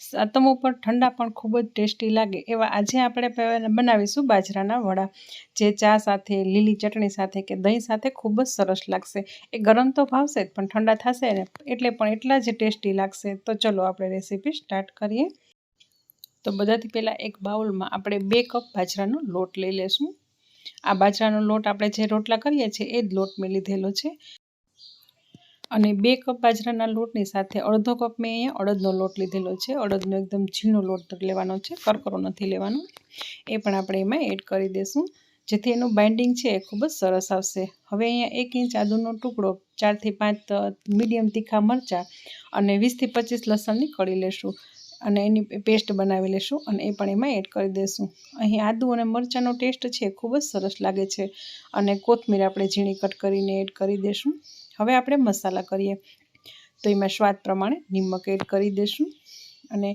સાતમ ઉપર ઠંડા પણ ખૂબ જ ટેસ્ટી લાગે એવા આજે આપણે બનાવીશું બાજરાના વડા. જે ચા સાથે, લીલી ચટણી સાથે કે દહીં સાથે ખૂબ જ સરસ લાગશે. એ ગરમ તો ભાવશે જ, પણ ઠંડા થશે ને એટલે પણ એટલા જ ટેસ્ટી લાગશે. તો ચલો આપણે રેસીપી સ્ટાર્ટ કરીએ. તો બધાથી પહેલાં એક બાઉલમાં આપણે બે કપ બાજરાનો લોટ લઈ લેશું. આ બાજરાનો લોટ આપણે જે રોટલા કરીએ છીએ એ જ લોટ મેં લીધેલો છે. અને બે કપ બાજરાના લોટની સાથે અડધો કપ મેં અહીંયા અડદનો લોટ લીધેલો છે. અડદનો એકદમ ઝીણો લોટ લેવાનો છે. કરકરો નથી લેવાનો. એ પણ આપણે એમાં એડ કરી દઈશું જેથી એનું બાઇન્ડિંગ છે એ ખૂબ જ સરસ આવશે. હવે અહીંયા એક ઇંચ આદુનો ટુકડો, ચારથી પાંચ મીડિયમ તીખા મરચાં અને વીસથી પચીસ લસણની કળી લેશું. અને એની પેસ્ટ બનાવી લેશું અને એ પણ એમાં એડ કરી દઈશું અહીં આદુ અને મરચાંનો ટેસ્ટ છે ખૂબ જ સરસ લાગે છે. અને કોથમીર આપણે ઝીણી કટ કરીને એડ કરી દઈશું હવે આપણે મસાલા કરીએ. તો એમાં સ્વાદ પ્રમાણે નિમક એડ કરી દઈશું અને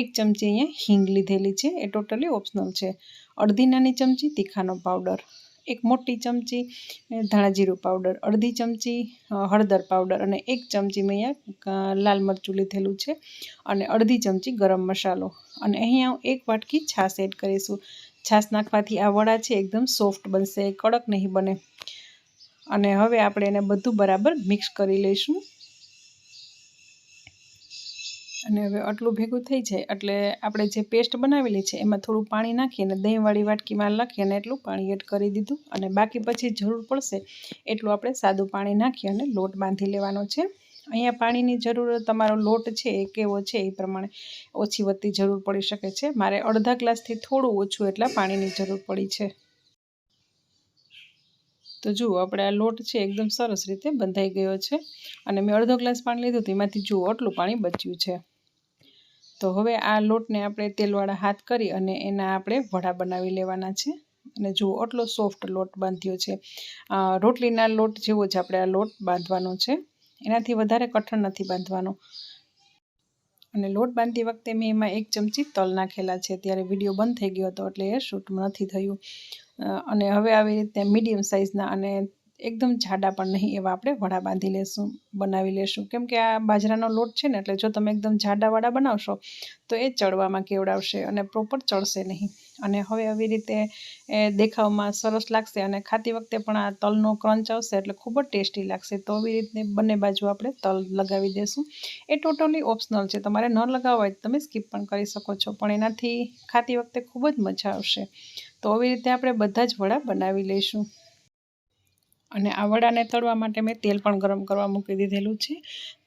એક ચમચી અહીંયા હિંગ લીધેલી છે. એ ટોટલી ઓપ્શનલ છે. અડધી નાની ચમચી તીખાનો પાવડર એક મોટી ચમચી ધાણાજીરું પાવડર અડધી ચમચી હળદર પાવડર અને એક ચમચી મેં અહીંયા લાલ મરચું લીધેલું છે. અને અડધી ચમચી ગરમ મસાલો. અને અહીંયા એક વાટકી છાશ એડ કરીશું. છાશ નાખવાથી આ વડા છે, એકદમ સોફ્ટ બનશે, કડક નહીં બને. અને હવે આપણે એને બધું બરાબર મિક્સ કરી લઈશું. અને હવે આટલું ભેગું થઈ જાય એટલે આપણે જે પેસ્ટ બનાવેલી છે એમાં થોડું પાણી નાખી અને દહીંવાળી વાટકીમાં લખી અને એટલું પાણી એડ કરી દીધું. અને બાકી પછી જરૂર પડશે એટલું આપણે સાદું પાણી નાખી અને લોટ બાંધી લેવાનો છે. અહીંયા પાણીની જરૂર તમારો લોટ છે એ કેવો છે એ પ્રમાણે ઓછી વધતી જરૂર પડી શકે છે. મારે અડધા ગ્લાસથી થોડું ઓછું એટલા પાણીની જરૂર પડી છે. તો જુઓ, આપણે આ લોટ છે એકદમ સરસ રીતે બંધાઈ ગયો છે અને મેં અડધો ગ્લાસ પાણી લીધું તો એમાંથી જુઓ, આટલું પાણી બચ્યું છે. તો હવે આ લોટને આપણે તેલવાળા હાથ કરી અને એના આપણે વડા બનાવી લેવાના છે. અને જુઓ, આટલો સોફ્ટ લોટ બાંધ્યો છે. રોટલીના લોટ જેવો જ આપણે આ લોટ બાંધવાનો છે. એનાથી વધારે કઠણ નથી બાંધવાનો. અને લોટ બાંધતી વખતે મેં એમાં એક ચમચી તલ નાખેલા છે. ત્યારે વીડિયો બંધ થઈ ગયો હતો એટલે એ શૂટ નથી થયું. અને હવે આવી રીતે મીડિયમ સાઇઝના અને એકદમ જાડા પણ નહીં એવા આપણે વડા બાંધી લેશું, બનાવી લેશું. કેમ કે આ બાજરાનો લોટ છે ને, એટલે જો તમે એકદમ જાડા વડા બનાવશો, તો એ ચડવામાં કેવડાવશે અને પ્રોપર ચડશે નહીં. અને હવે આવી રીતે, એ દેખાવમાં સરસ લાગશે અને ખાતી વખતે પણ આ તલનો ક્રંચ આવશે, એટલે ખૂબ જ ટેસ્ટી લાગશે. તો આવી રીતે બંને બાજુ આપણે તલ લગાવી દઈશું એ ટોટલી ઓપ્શનલ છે. તમારે ન લગાવવા હોય તમે સ્કીપ પણ કરી શકો છો, પણ એનાથી ખાતી વખતે ખૂબ જ મજા આવશે. તો આવી રીતે આપણે બધા જ વડા બનાવી લઈશું. અને આ વડાને તળવા માટે મેં તેલ પણ ગરમ કરવા મૂકી દીધેલું છે.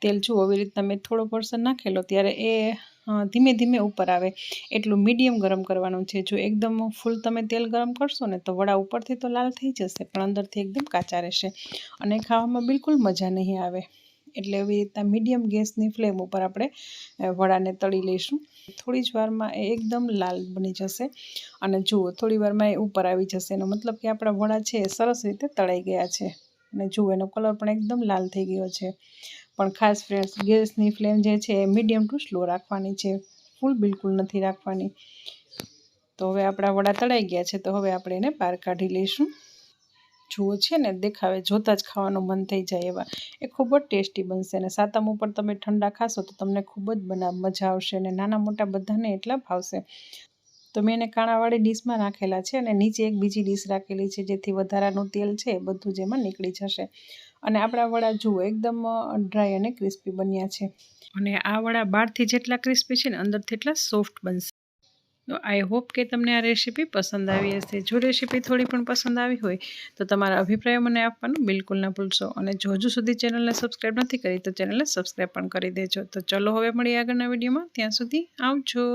તેલ જુઓ આવી રીતના મેં થોડો પર્સન નાખેલો ત્યારે એ ધીમે ધીમે ઉપર આવે. એટલું મીડિયમ ગરમ કરવાનું છે. જો એકદમ ફૂલ તમે તેલ ગરમ કરશો ને તો વડા ઉપરથી તો લાલ થઈ જશે, પણ અંદરથી એકદમ કાચા રહેશે અને ખાવામાં બિલકુલ મજા નહીં આવે. એટલે એવી રીતના મીડિયમ ગેસની ફ્લેમ ઉપર આપણે વડાને તળી લઈશું. થોડી જ વારમાં એ એકદમ લાલ બની જશે. અને જુઓ, થોડી વારમાં એ ઉપર આવી જશે. એનો મતલબ કે આપણા વડા છે એ સરસ રીતે તળાઈ ગયા છે. અને જુઓ, એનો કલર પણ એકદમ લાલ થઈ ગયો છે. પણ ખાસ ફ્રેન્ડ્સ, ગેસની ફ્લેમ જે છે એ મીડિયમ ટુ સ્લો રાખવાની છે. ફૂલ બિલકુલ નથી રાખવાની. તો હવે આપણા વડા તળાઈ ગયા છે. તો હવે આપણે એને બહાર કાઢી લઈશું. જુઓ છે ને, દેખાવે, જોતાં જ ખાવાનું મન થઈ જાય એવા. એ ખૂબ જ ટેસ્ટી બનશે અને સાતમ ઉપર તમે ઠંડા ખાશો તો તમને ખૂબ જ બના, મજા આવશે અને નાના મોટા બધાને એટલા ભાવશે. તો મેં એને કાણાવાળી ડીશમાં રાખેલા છે અને નીચે એક બીજી ડીશ રાખેલી છે જેથી વધારાનું તેલ છે એ બધું જ એમાં નીકળી જશે. અને આપણા વડા જુઓ, એકદમ ડ્રાય અને ક્રિસ્પી બન્યા છે. અને આ વડા બહારથી જેટલા ક્રિસ્પી છે ને, અંદરથી એટલા સોફ્ટ બનશે. તો આઈ હોપ કે તમને આ રેસીપી પસંદ આવી હશે. જો રેસીપી થોડી પણ પસંદ આવી હોય, તો તમારા અભિપ્રાય મને આપવાનું બિલકુલ ના ભૂલશો. અને જો હજુ સુધી ચેનલને સબસ્ક્રાઈબ નથી કરી, તો ચેનલને સબસ્ક્રાઈબ પણ કરી દેજો. તો ચલો હવે મળીએ આગળના વિડીયોમાં. ત્યાં સુધી આવજો.